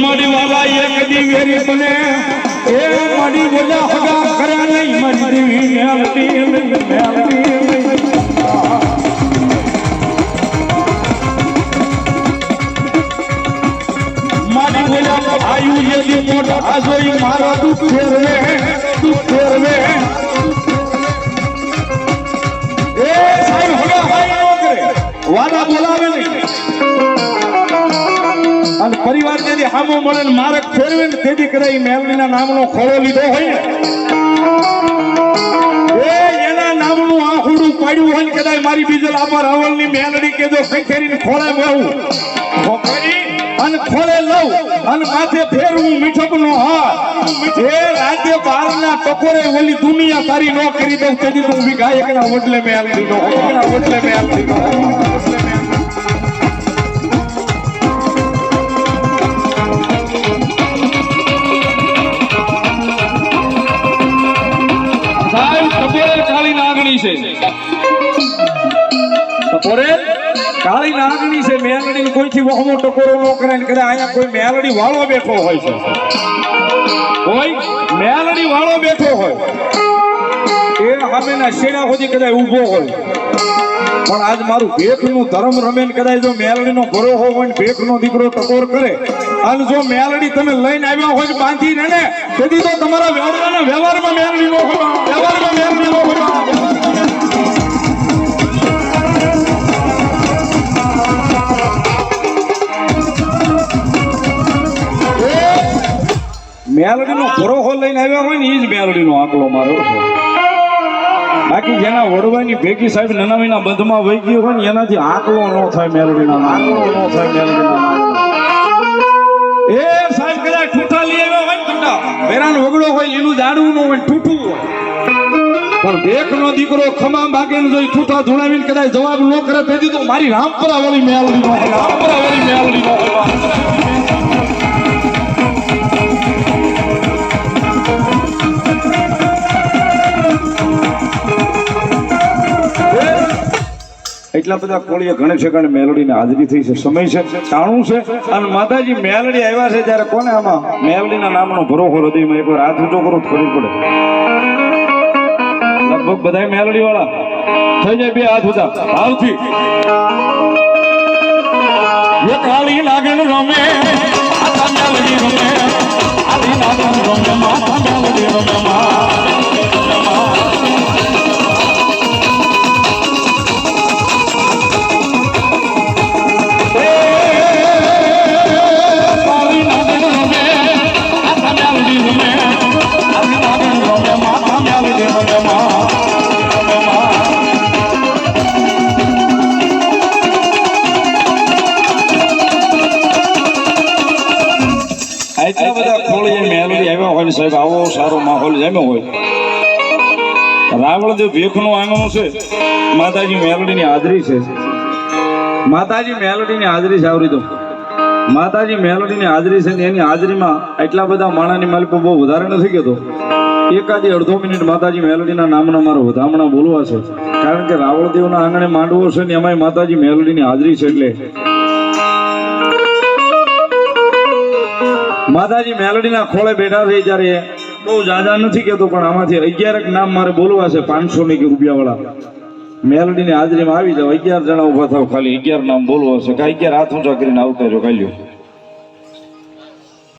મારી વાલા એક દી વેરી બને. એ મારી બોલા હગા કર્યા નહીં. મારી દેવી મેલતી મેલતી મારી બોલા આયુ વાદા બોલાવે અને પરિવાર જેથી હામો મળે ને મારે ફેરવે ને તેથી કદાચ મેલડીના નામનો ખોળો લીધો હોય ને. એના નામનું આહુડું પાડ્યું હોય ને મારી બીજલ આપા રાવળની મેલડી કેજો ખંખેરીને ખોળે બહુ અને ખોળે લઉં અને માથે ફેરવું, મીઠપનો હાર. એ રાજ્ય બહારના ટકોરે ઓલી દુનિયા તારી નો કરી દઉં તેથી તું ગાયક ના વડલે મેલડી લીધો એકના વડલે મેં નો સાહેબ નાગણી છે. બપોરે કાળી નાગણી છે મેલડી કોઈથી વહમો ટકોરો ન કરે ને કદાચ અહીંયા કોઈ મેલડી વાળો બેઠો હોય છે. કોઈ મેલડી વાળો બેઠો હોય. એ સામેના શેડા સુધી કદાચ ઊભો હોય. પણ આજ મારું ભેખનું ધર્મ રમે ને કદાચ જો મેલડીનો ભરો હોય ને ભેખનો દીકરો ટકોર કરે અને જો મેલડી તમે લઈને આવ્યા હોય ને બાંધી ને ને તેથી તો તમારા વ્યવહારના વ્યવહારમાં મેલડી નો વ્યવહારમાં મેલડી નો મેલડીનો ભરોહો લઈને આવ્યા હોય ને એ જ મેલડીનો આંકડો મારો છે. બાકી જેના વડવાની ભેગી સાહેબ નાના મહિના બંધમાં વહી ગયું હોય ને, એનાથી આંકડો ન થાય મેલડીના. આંકડો ન થાય મેલડીના. એ સાહેબ કદાચ ઠૂઠા લઈ આવ્યા હોય ને ઠૂઠા. વેરાન વગડો હોય એનું જાડવું ન હોય ઠૂઠું હોય. પણ દેખનો દીકરો ખમા બાગે જોઈ ઠૂઠા ધુણાવીને કદાચ જવાબ ન કરે તેથી તો મારી રામપરા વાળી મેલડી રામપરા વાળી મેલડી એટલા બધા કોળીએ ઘણે મેલડી મેલડીની હાજરી થઈ છે, સમય છે ટાણું છે. અને માતાજી મેલડી આવ્યા છે ત્યારે કોને આમાં? મેલડીના નામનો ભરોહો હૃદયમાં એકવાર હાથ ઊંચો કરો ખબર પડે. લગભગ બધા મેલડી વાળા થઈ જાય બે હાથ ઊંચા. ભાવથી એ કાળી લાગણ રમે માતા મેલડી રમે લાગણ રમે. એટલા બધા ખોળી મેલડી આવ્યા હોય ને સાહેબ આવો સારો માહોલ જામ્યો હોય. રાવણદેવ ભેખનું આંગણું છે માતાજી મેલડીની હાજરી છે. માતાજી મેલડીની હાજરી છે આવરી દો. માતાજી મેલડીની હાજરી છે ને એની હાજરીમાં એટલા બધા માણાની માલિકો બહુ વધારે નથી કહેતો. એકાદી અડધો મિનિટ માતાજી મેલડીના નામના મારો વધામણા બોલવા છે. કારણ કે રાવણદેવના આંગણે માંડવો છે ને એમાંય માતાજી મેલડીની હાજરી છે એટલે માતાજી મેલડીના ખોળે બેઠા છે જ્યારે બહુ જાજા નથી કેતો પણ આમાંથી અગિયારક નામ મારે બોલવા છે પાંચસો ની રૂપિયાવાળા. મેલડીની હાજરીમાં આવી જાવ અગિયાર જણા ઊભા થાવ ખાલી, અગિયાર નામ બોલવા છે. કે અગિયાર હાથ ઊંચા કરીને આવતા જો કાલ્યો